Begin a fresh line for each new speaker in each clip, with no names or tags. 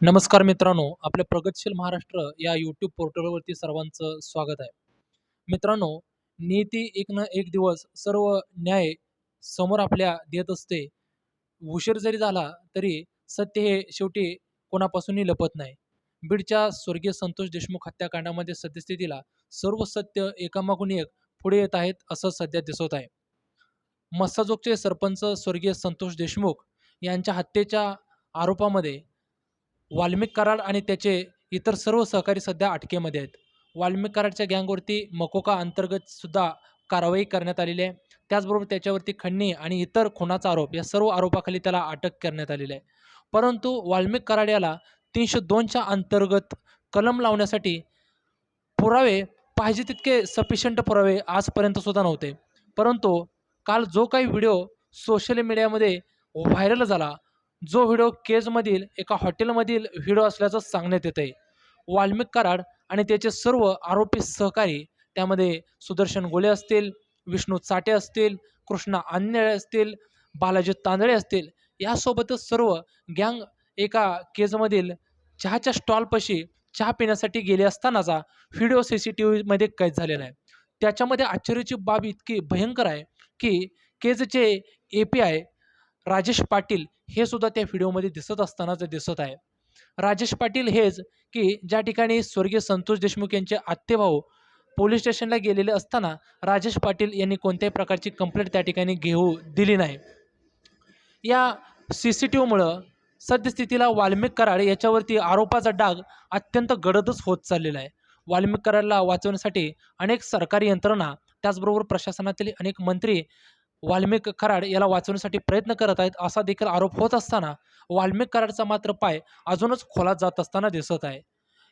नमस्कार मित्रांनो आपल्या प्रगतशील महाराष्ट्र या यूट्यूब पोर्टलवरती सर्वांचं स्वागत आहे. मित्रांनो नियती एक ना एक दिवस सर्व न्याय समोर आपल्या देत असते. उशीर जरी झाला तरी सत्य हे शेवटी कोणापासूनही लपत नाही. बीडच्या स्वर्गीय संतोष देशमुख हत्याकांडामध्ये सद्यस्थितीला सर्व सत्य एकामागून एक पुढे येत आहेत असं सध्या दिसत आहे. मस्साजोगचे सरपंच स्वर्गीय संतोष देशमुख यांच्या हत्येच्या आरोपामध्ये वाल्मिक कराड आणि त्याचे इतर सर्व सहकारी सध्या अटकेमध्ये आहेत. वाल्मिक कराडच्या गँगवरती मकोका अंतर्गत सुद्धा कारवाई करण्यात आलेली आहे. त्याचबरोबर त्याच्यावरती खंडणी आणि इतर खुनाचा आरोप या सर्व आरोपाखाली त्याला अटक करण्यात आलेली आहे. परंतु वाल्मिक कराड याला तीनशे दोनच्या अंतर्गत कलम लावण्यासाठी पुरावे पाहिजे तितके सफिशियंट पुरावे आजपर्यंतसुद्धा नव्हते. परंतु काल जो काही व्हिडिओ सोशल मीडियामध्ये व्हायरल झाला जो व्हिडिओ केजमधील एका हॉटेलमधील व्हिडिओ असल्याचं सांगण्यात येत आहे वाल्मिक कराड आणि त्याचे सर्व आरोपी सहकारी त्यामध्ये सुदर्शन गोले असतील विष्णू चाटे असतील कृष्णा आंधळे असतील बालाजी तांदळे असतील यासोबतच सर्व गँग एका केजमधील चहाच्या स्टॉलपाशी चहा पिण्यासाठी गेले असतानाचा व्हिडिओ सी सी टी व्हीमध्ये कैद झालेला आहे. त्याच्यामध्ये आश्चर्याची बाब इतकी भयंकर आहे की केजचे A P I Rajesh Patil हे सुद्धा त्या व्हिडिओमध्ये दिसत असतानाच दिसत आहे. राजेश पाटील हेच की ज्या ठिकाणी स्वर्गीय संतोष देशमुख यांचे आत्तेभाऊ पोलीस स्टेशनला गेलेले असताना राजेश पाटील यांनी कोणत्याही प्रकारची कंप्लेंट त्या ठिकाणी घेऊ दिली नाही. या सी सी टी व्हीमुळं सद्यस्थितीला वाल्मिक कराड याच्यावरती आरोपाचा डाग अत्यंत गडदच होत चाललेला आहे. वाल्मिक कराडला वाचवण्यासाठी अनेक सरकारी यंत्रणा त्याचबरोबर प्रशासनातील अनेक मंत्री वाल्मिक कराड याला वाचवण्यासाठी प्रयत्न करत आहेत असा देखील आरोप होत असताना वाल्मिक कराडचा मात्र पाय अजूनच खोलात जात असताना दिसत आहे.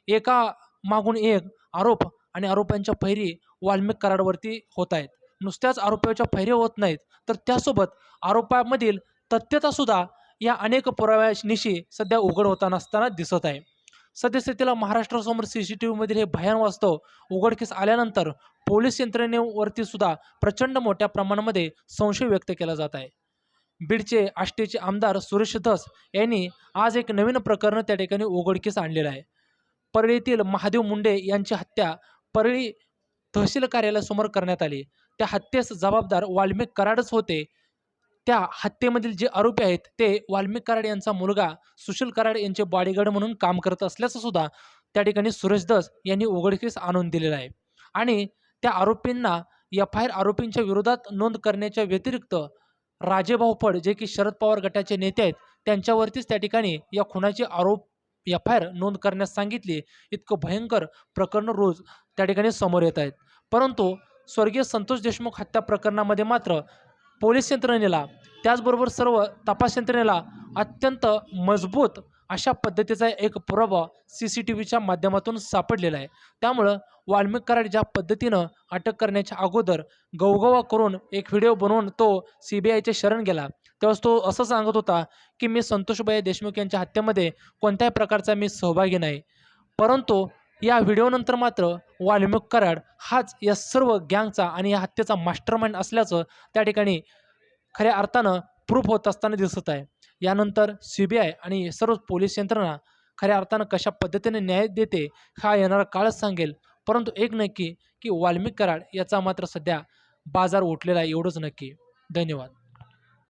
एका मागून एक आरोप आणि आरोपांच्या फैरी वाल्मिक कराडवरती होत आहेत. नुसत्याच आरोपाच्या फैरी होत नाहीत तर त्यासोबत आरोपामधील तथ्यतासुद्धा या अनेक पुराव्यानिशी सध्या उघड होताना असताना दिसत आहे. सद्यस्थितीला महाराष्ट्रासमोर सी सी टी व्हीमधील हे भयान वास्तव उघडकीस आल्यानंतर पोलीस यंत्रणेवरती सुद्धा प्रचंड मोठ्या प्रमाणामध्ये संशय व्यक्त केला जात आहे. बीडचे आष्टीचे आमदार सुरेश धस यांनी आज एक नवीन प्रकरण त्या ठिकाणी उघडकीस आणलेलं आहे. परळीतील महादेव मुंडे यांची हत्या परळी तहसील कार्यालयासमोर करण्यात आली. त्या हत्येस जबाबदार वाल्मिक कराडच होते. त्या हत्येमधील जे आरोपी आहेत ते वाल्मिक कराड यांचा मुलगा सुशील कराड यांचे बॉडीगार्ड म्हणून काम करत असल्याचं सुद्धा त्या ठिकाणी सुरेश दस यांनी उघडकीस आणून दिलेलं आहे. आणि त्या आरोपींना एफ आय आर आरोपींच्या विरोधात नोंद करण्याच्या व्यतिरिक्त राजेभाऊ फड जे की शरद पवार गटाचे नेते आहेत त्यांच्यावरतीच त्या ठिकाणी या खुनाचे आरोप एफ आय आर नोंद करण्यास सांगितली. इतकं भयंकर प्रकरण रोज त्या ठिकाणी समोर येत आहेत. परंतु स्वर्गीय संतोष देशमुख हत्या प्रकरणामध्ये मात्र पोलीस यंत्रणेला त्याचबरोबर सर्व तपास यंत्रणेला अत्यंत मजबूत अशा पद्धतीचा एक पुरावा सी सी टी व्हीच्या माध्यमातून सापडलेला आहे. त्यामुळं वाल्मिक कराड ज्या पद्धतीनं अटक करण्याच्या अगोदर गवगवा करून एक व्हिडिओ बनवून तो सी बी आयचे शरण गेला तेव्हाच तो असं सांगत होता की मी संतोषबाई देशमुख यांच्या हत्येमध्ये कोणत्याही प्रकारचा मी सहभागी नाही. परंतु या व्हिडिओनंतर मात्र वाल्मिक कराड हाच या सर्व गँगचा आणि या हत्येचा मास्टरमाइंड असल्याचं त्या ठिकाणी खऱ्या अर्थानं प्रूफ होत असताना दिसत आहे. यानंतर सी बी आय आणि सर्व पोलीस यंत्रणा खऱ्या अर्थानं कशा पद्धतीने न्याय देते हा येणारा काळच सांगेल. परंतु एक नक्की की वाल्मिक कराड याचा मात्र सध्या बाजार उठलेला आहे एवढंच नक्की. धन्यवाद.